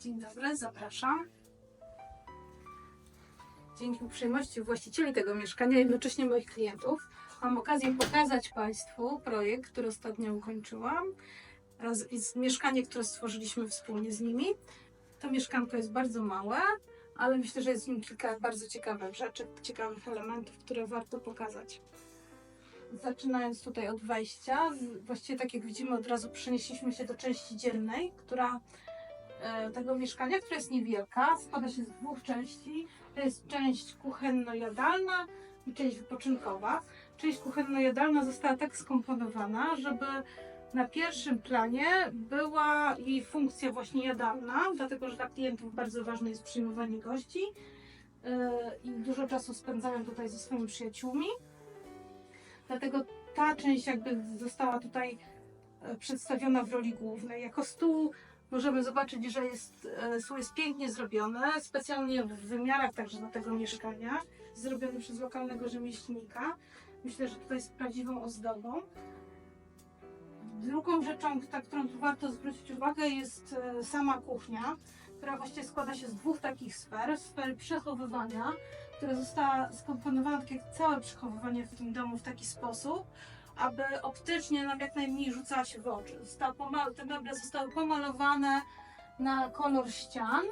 Dzień dobry, zapraszam. Dzięki uprzejmości właścicieli tego mieszkania, jednocześnie moich klientów, mam okazję pokazać Państwu projekt, który ostatnio ukończyłam. Raz, jest mieszkanie, które stworzyliśmy wspólnie z nimi. To mieszkanko jest bardzo małe, ale myślę, że jest w nim kilka bardzo ciekawych rzeczy, ciekawych elementów, które warto pokazać. Zaczynając tutaj od wejścia, właściwie tak jak widzimy, od razu przenieśliśmy się do części dziennej, która tego mieszkania, która jest niewielka, składa się z dwóch części. To jest część kuchenno-jadalna i część wypoczynkowa. Część kuchenno-jadalna została tak skomponowana, żeby na pierwszym planie była jej funkcja właśnie jadalna, dlatego że dla klientów bardzo ważne jest przyjmowanie gości e, i dużo czasu spędzają tutaj ze swoimi przyjaciółmi. Dlatego ta część jakby została tutaj e, przedstawiona w roli głównej. Jako stół możemy zobaczyć, że jest, e, stół jest pięknie zrobiony, specjalnie w wymiarach także dla tego mieszkania, zrobiony przez lokalnego rzemieślnika. Myślę, że tutaj jest prawdziwą ozdobą. Drugą rzeczą, na którą tu warto zwrócić uwagę, jest e, sama kuchnia, która właściwie składa się z dwóch takich sfer. Sfery przechowywania, która została skomponowana, tak jak całe przechowywanie w tym domu, w taki sposób, aby optycznie nam jak najmniej rzucała się w oczy. Te meble zostały pomalowane na kolor ścian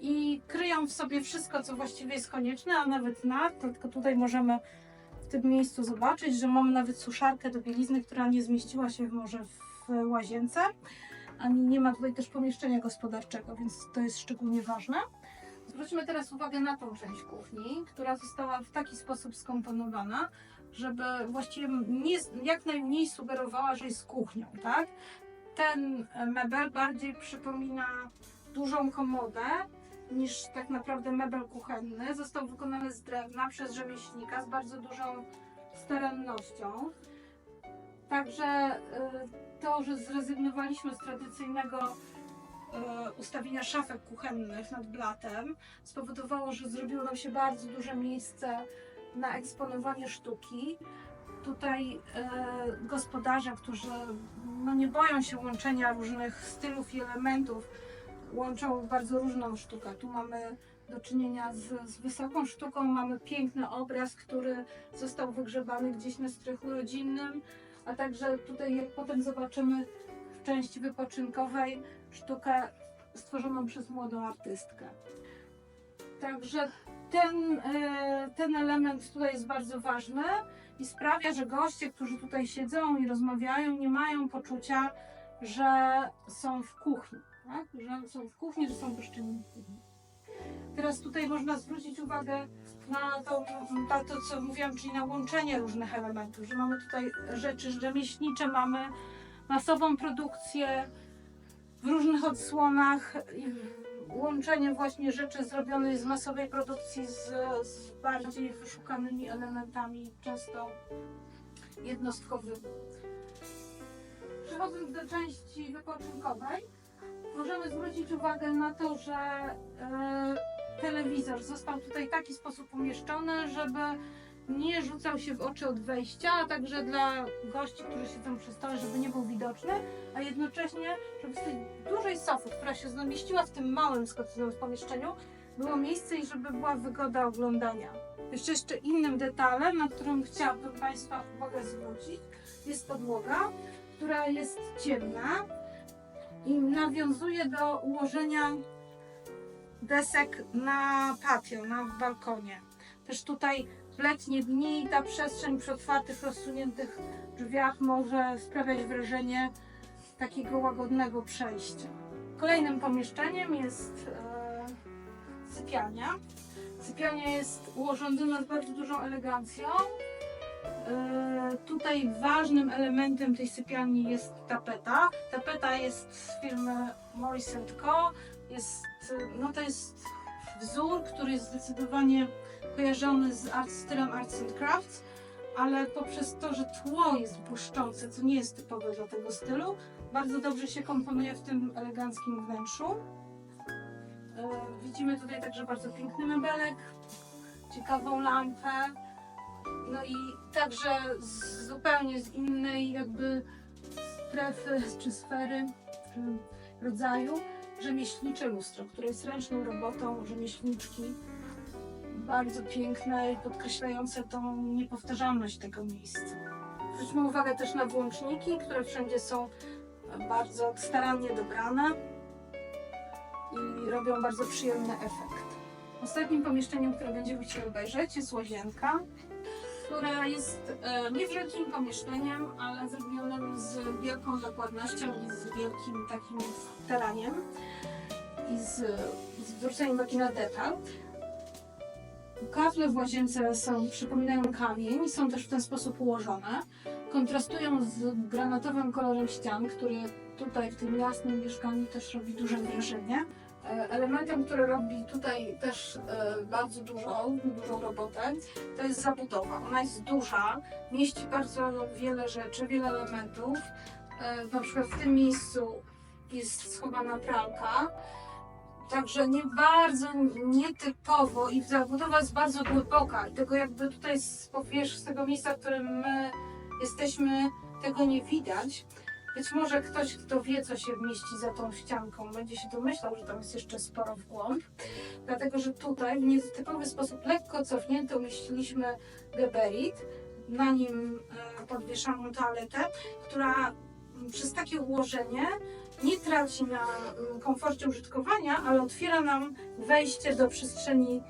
i kryją w sobie wszystko, co właściwie jest konieczne, a nawet nad, tylko tutaj możemy w tym miejscu zobaczyć, że mamy nawet suszarkę do bielizny, która nie zmieściła się może w łazience, ani nie ma tutaj też pomieszczenia gospodarczego, więc to jest szczególnie ważne. Zwróćmy teraz uwagę na tą część kuchni, która została w taki sposób skomponowana, żeby właściwie nie, jak najmniej sugerowała, że jest kuchnią, tak? Ten mebel bardziej przypomina dużą komodę niż tak naprawdę mebel kuchenny. Został wykonany z drewna przez rzemieślnika z bardzo dużą starannością. Także y, to, że zrezygnowaliśmy z tradycyjnego ustawienia szafek kuchennych nad blatem, spowodowało, że zrobiło nam się bardzo duże miejsce na eksponowanie sztuki. Tutaj e, gospodarze, którzy no, nie boją się łączenia różnych stylów i elementów, łączą bardzo różną sztukę. Tu mamy do czynienia z, z wysoką sztuką, mamy piękny obraz, który został wygrzebany gdzieś na strychu rodzinnym, a także tutaj, jak potem zobaczymy w części wypoczynkowej, sztukę stworzoną przez młodą artystkę. Także ten, e, ten element tutaj jest bardzo ważny i sprawia, że goście, którzy tutaj siedzą i rozmawiają, nie mają poczucia, że są w kuchni, tak? że są w kuchni, że są gościnni. Teraz tutaj można zwrócić uwagę na to, na to, co mówiłam, czyli na łączenie różnych elementów, że mamy tutaj rzeczy rzemieślnicze, mamy masową produkcję w różnych odsłonach, i łączenie właśnie rzeczy zrobionej z masowej produkcji z, z bardziej wyszukanymi elementami, często jednostkowymi. Przechodząc do części wypoczynkowej, możemy zwrócić uwagę na to, że e, telewizor został tutaj w taki sposób umieszczony, żeby nie rzucał się w oczy od wejścia, a także dla gości, którzy siedzą przy stole, żeby nie był widoczny, a jednocześnie, żeby z tej dużej sofy, która się zamieściła w tym małym skądinąd pomieszczeniu, było miejsce i żeby była wygoda oglądania. Jeszcze jeszcze innym detalem, na którym chciałabym Państwa uwagę zwrócić, jest podłoga, która jest ciemna i nawiązuje do ułożenia desek na patio, na balkonie. Też tutaj w letnie dni ta przestrzeń przy otwartych, rozsuniętych drzwiach może sprawiać wrażenie takiego łagodnego przejścia. Kolejnym pomieszczeniem jest e, sypialnia. Sypialnia jest ułożona z bardzo dużą elegancją. E, tutaj ważnym elementem tej sypialni jest tapeta. Tapeta jest z firmy Morris Co. Jest, e, no to jest wzór, który jest zdecydowanie kojarzony z art, stylem Arts and Crafts, ale poprzez to, że tło jest błyszczące, co nie jest typowe dla tego stylu, bardzo dobrze się komponuje w tym eleganckim wnętrzu. E, Widzimy tutaj także bardzo piękny mebelek, ciekawą lampę, no i także z, zupełnie z innej jakby strefy czy sfery rodzaju, rzemieślnicze lustro, które jest ręczną robotą rzemieślniczki. Bardzo piękne i podkreślające tą niepowtarzalność tego miejsca. Zwróćmy uwagę też na włączniki, które wszędzie są bardzo starannie dobrane i robią bardzo przyjemny efekt. Ostatnim pomieszczeniem, które będziemy chcieli obejrzeć jest łazienka, która jest e, niewielkim pomieszczeniem, ale zrobionym z wielką dokładnością i z wielkim takim staraniem i z, z zwróceniem uwagi na detal. Kafle w łazience są, przypominają kamień, są też w ten sposób ułożone. Kontrastują z granatowym kolorem ścian, który tutaj w tym jasnym mieszkaniu też robi duże wrażenie. E, Elementem, który robi tutaj też e, bardzo dużą, dużą robotę, to jest zabudowa. Ona jest duża, mieści bardzo wiele rzeczy, wiele elementów. E, Na przykład w tym miejscu jest schowana pralka, Także nie bardzo nietypowo i zabudowa jest bardzo głęboka i tego jakby tutaj z z tego miejsca, w którym my jesteśmy, tego nie widać. Być może ktoś, kto wie, co się mieści za tą ścianką, będzie się domyślał, że tam jest jeszcze sporo w głąb, dlatego że tutaj w nietypowy sposób lekko cofnięty umieściliśmy geberit, na nim e, podwieszaną toaletę, która m, przez takie ułożenie nie traci na mm, komforcie użytkowania, ale otwiera nam wejście do przestrzeni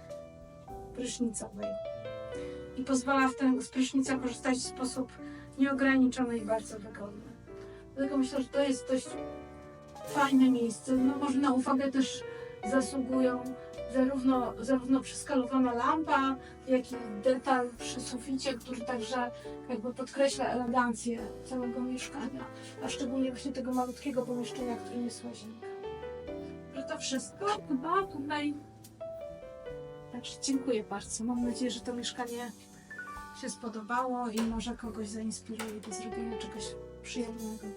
prysznicowej. I pozwala w ten, z prysznica korzystać w sposób nieograniczony i bardzo wygodny. Dlatego myślę, że to jest dość fajne miejsce. No może na uwagę też zasługują zarówno, zarówno przeskalowana lampa, jak i detal przy suficie, który także jakby podkreśla elegancję całego mieszkania, a szczególnie właśnie tego malutkiego pomieszczenia, którym jest łazienka. Że to wszystko chyba tutaj. Także dziękuję bardzo. Mam nadzieję, że to mieszkanie się spodobało i może kogoś zainspiruje do zrobienia czegoś 实验中学生